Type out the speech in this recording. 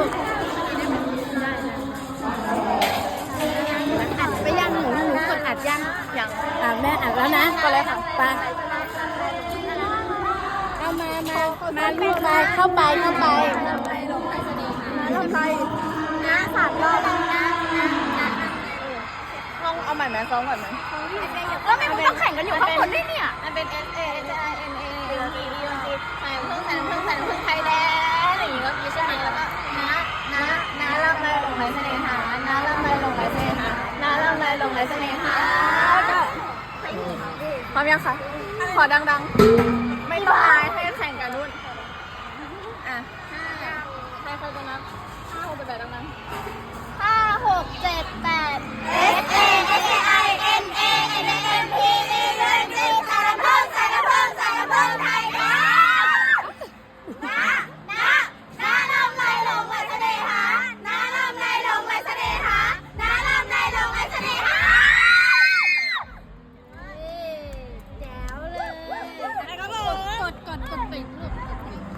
ลูกอัดไปยังหนูหนูกดอัดยังยังอะแม่อัดแล้วนะก็เลยค่ะไปเอามา มา มาลูกมาเข้าไปเข้าไปเข้าไปนะสามรอบนะลองเอาใหม่ไหมซ้อมก่อนไหมแล้วไม่ต้องแข่งกันอยู่ข้างบนด้วยเนี่ย อมยังคะขอดังๆ ไม่ต้องอายให้แข่งกันนู่น อะห้าใครใครจะนับห้าหกแปดดังนั้นห้า